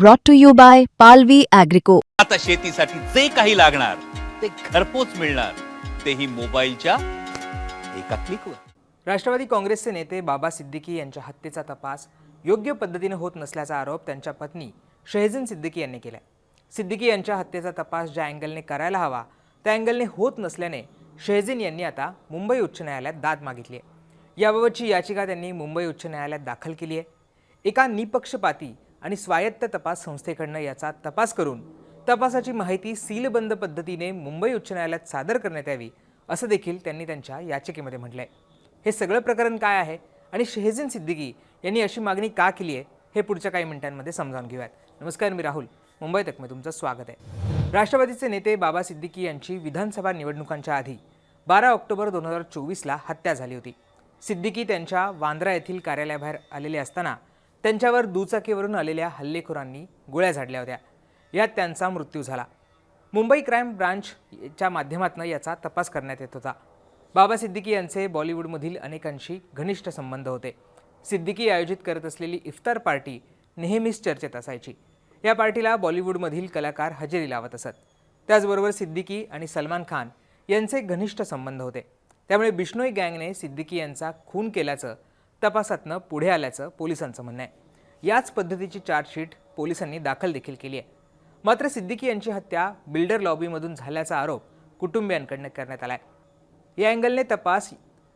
brought to you by Palvi Agrico. आता शेतीसाठी जे काही लागणार ते घरपोच मिळणार. तेही मोबाईलच्या एका क्लिकवर राष्ट्रवादी काँग्रेसचे नेते बाबा सिद्दीकी यांच्या हत्येचा तपास योग्य पद्धतीने होत नसल्याचा आरोप त्यांच्या पत्नी शहेजिन सिद्दीकी यांनी केला सिद्दीकी यांच्या हत्येचा तपास ज्या अँगलने करायला हवा त्या अँगलने होत नसल्याने शहेजिन यांनी आता मुंबई उच्च न्यायालयात दाद मागितली आहे. याबाबतची याचिका त्यांनी मुंबई उच्च न्यायालयात दाखल केली आहे. एका निपक्षपाती आणि स्वायत्त तपास संस्थेकडनं याचा तपास करून तपासाची माहिती सीलबंद पद्धतीने मुंबई उच्च न्यायालयात सादर करण्यात यावी असं देखील त्यांनी त्यांच्या याचिकेमध्ये म्हटलं आहे हे सगळं प्रकरण काय आहे आणि शेहजीन सिद्दीकी यांनी अशी मागणी का केली आहे हे पुढच्या काही मिनिटांमध्ये समजावून घेऊयात. नमस्कार मी राहुल. मुंबई तकमध्ये तुमचं स्वागत आहे. राष्ट्रवादीचे नेते बाबा सिद्दीकी यांची विधानसभा निवडणुकांच्या आधी बारा ऑक्टोबर दोन हजार चोवीसला हत्या झाली होती. सिद्दीकी त्यांच्या वांद्रा येथील कार्यालयाबाहेर आलेले असताना त्यांच्यावर दुचाकीवरून आलेल्या हल्लेखोरांनी गोळ्या झाडल्या होत्या. यात त्यांचा मृत्यू झाला. मुंबई क्राईम ब्रांचच्या माध्यमातून याचा तपास करण्यात येत होता. बाबा सिद्दीकी यांचे बॉलिवूडमधील अनेकांशी घनिष्ठ संबंध होते. सिद्दीकी आयोजित करत असलेली इफ्तार पार्टी नेहमीच चर्चेत असायची. या पार्टीला बॉलिवूडमधील कलाकार हजेरी लावत असत. त्याचबरोबर सिद्दीकी आणि सलमान खान यांचे घनिष्ठ संबंध होते. त्यामुळे बिष्णोई गँगने सिद्दीकी यांचा खून केल्याचं तपासातनं पुढे आल्याचं पोलिसांचं म्हणणं आहे. याच पद्धतीची चार्जशीट पोलिसांनी दाखल देखील केली आहे. मात्र सिद्दीकी यांची हत्या बिल्डर लॉबीमधून झाल्याचा आरोप कुटुंबियांकडनं करण्यात आला आहे या अँगलने तपास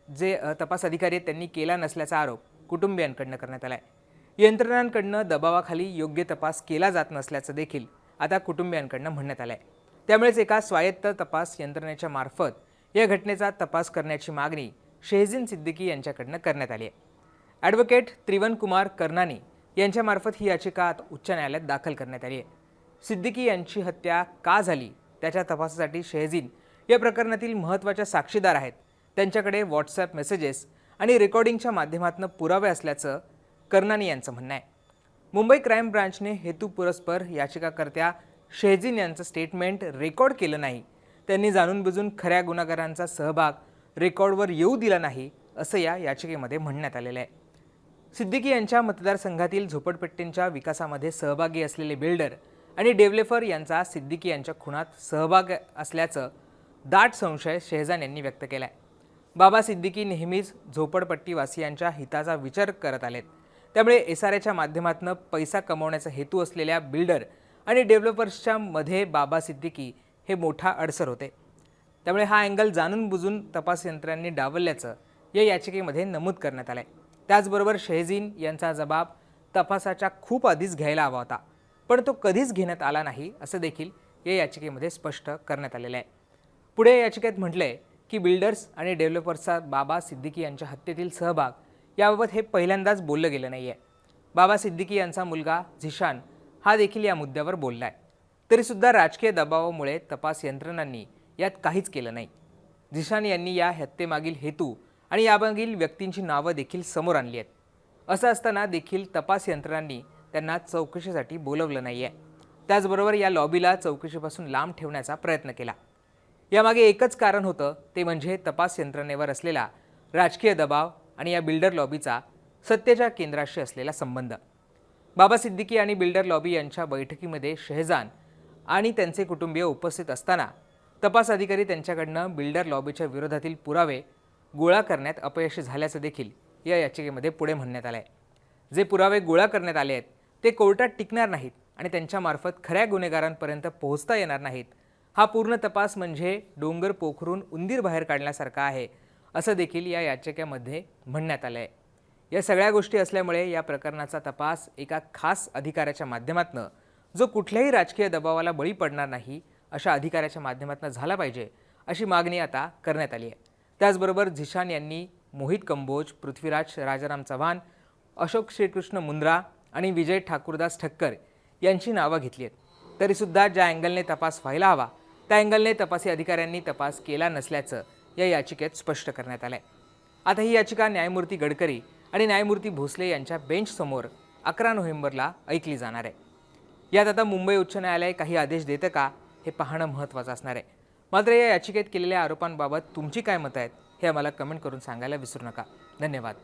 जे तपास अधिकारी आहेत त्यांनी केला नसल्याचा आरोप कुटुंबियांकडनं करण्यात आला आहे यंत्रणांकडनं दबावाखाली योग्य तपास केला जात नसल्याचं देखील आता कुटुंबियांकडनं म्हणण्यात आलं आहे त्यामुळेच एका स्वायत्त तपास यंत्रणेच्या मार्फत या घटनेचा तपास करण्याची मागणी शेहजीन सिद्दीकी यांच्याकडनं करण्यात आली आहे. ॲडव्होकेट त्रिवन कुमार कर्नानी यांच्यामार्फत ही याचिका आता उच्च न्यायालयात दाखल करण्यात आली आहे. सिद्दीकी यांची हत्या का झाली? त्याच्या तपासासाठी शेहजीन या प्रकरणातील महत्त्वाच्या साक्षीदार आहेत. त्यांच्याकडे व्हॉट्सॲप मेसेजेस आणि रेकॉर्डिंगच्या माध्यमातून पुरावे असल्याचं कर्नानी यांचं म्हणणं आहे. मुंबई क्राईम ब्रांचने हेतुपुरस्पर याचिकाकर्त्या शेहजीन यांचं स्टेटमेंट रेकॉर्ड केलं नाही. त्यांनी जाणून बुजून खऱ्या गुन्हेगारांचा सहभाग रेकॉर्डवर येऊ दिला नाही असं या याचिकेमध्ये म्हणण्यात आलेलं आहे. सिद्दीकी यांच्या मतदारसंघातील झोपडपट्टींच्या विकासामध्ये सहभागी असलेले बिल्डर आणि डेव्हलपर यांचा सिद्दीकी यांच्या खुनात सहभाग असल्याचं दाट संशय शेहजान यांनी व्यक्त केला आहे बाबा सिद्दीकी नेहमीच झोपडपट्टीवासियांच्या हिताचा विचार करत आलेत. त्यामुळे एस आर एच्या माध्यमातून पैसा कमवण्याचा हेतू असलेल्या बिल्डर आणि डेव्हलपर्सच्या मध्ये बाबा सिद्दीकी हे मोठा अडसर होते. त्यामुळे हा अँगल जाणून बुजून तपास यंत्रांनी डावलल्याचं या याचिकेमध्ये नमूद करण्यात आलं आहे त्याचबरोबर शेहजीन यांचा जबाब तपासाच्या खूप आधीच घ्यायला हवा होता. पण तो कधीच घेण्यात आला नाही असं देखील या याचिकेमध्ये स्पष्ट करण्यात आलेलं आहे. पुढे या याचिकेत म्हटलं आहे की बिल्डर्स आणि डेव्हलपर्सचा बाबा सिद्दीकी यांच्या हत्येतील सहभाग याबाबत हे पहिल्यांदाच बोललं गेलं नाही आहे बाबा सिद्दीकी यांचा मुलगा झिशान हा देखील या मुद्द्यावर बोलला आहे तरीसुद्धा राजकीय दबावामुळे तपास यंत्रणांनी यात काहीच केलं नाही. झिशान यांनी या हत्येमागील हेतू आणि यामागील व्यक्तींची नावं देखील समोर आणली आहेत. असं असताना देखील तपास यंत्रणांनी त्यांना चौकशीसाठी बोलवलं नाही आहे त्याचबरोबर या लॉबीला चौकशीपासून लांब ठेवण्याचा प्रयत्न केला. यामागे एकच कारण होतं ते म्हणजे तपास यंत्रणेवर असलेला राजकीय दबाव आणि या बिल्डर लॉबीचा सत्तेच्या केंद्राशी असलेला संबंध. बाबा सिद्दीकी आणि बिल्डर लॉबी यांच्या बैठकीमध्ये शहजान आणि त्यांचे कुटुंबीय उपस्थित असताना तपास अधिकारी त्यांच्याकडनं बिल्डर लॉबीच्या विरोधातील पुरावे गोळा करण्यात अपयशी झाल्याचं देखील या याचिकेमध्ये पुढे म्हणण्यात आलं आहे जे पुरावे गोळा करण्यात आले आहेत ते कोर्टात टिकणार नाहीत आणि त्यांच्यामार्फत खऱ्या गुन्हेगारांपर्यंत पोहोचता येणार नाहीत. हा पूर्ण तपास म्हणजे डोंगर पोखरून उंदीर बाहेर काढण्यासारखा आहे असं देखील या याचिकेमध्ये म्हणण्यात आलं आहे या सगळ्या गोष्टी असल्यामुळे या प्रकरणाचा तपास एका खास अधिकाऱ्याच्या माध्यमातून जो कुठल्याही राजकीय दबावाला बळी पडणार नाही अशा अधिकाऱ्याच्या माध्यमातून झाला पाहिजे अशी मागणी आता करण्यात आली आहे. त्याचबरोबर झिशान यांनी मोहित कंबोज पृथ्वीराज राजाराम चव्हाण अशोक श्रीकृष्ण मुंद्रा आणि विजय ठाकूरदास ठक्कर यांची नावं घेतली आहेत. तरीसुद्धा ज्या अँगलने तपास व्हायला हवा त्या अँगलने तपासी अधिकाऱ्यांनी तपास केला नसल्याचं या याचिकेत स्पष्ट करण्यात आलं आहे आता ही याचिका न्यायमूर्ती गडकरी आणि न्यायमूर्ती भोसले यांच्या बेंचसमोर अकरा नोव्हेंबरला ऐकली जाणार आहे. यात आता मुंबई उच्च न्यायालय काही आदेश देतं का हे पाहणं महत्त्वाचं असणार आहे. मात्र या याचिकेत केलेल्या आरोपांबाबत तुमची काय मतं आहेत हे आम्हाला कमेंट करून सांगायला विसरू नका. धन्यवाद.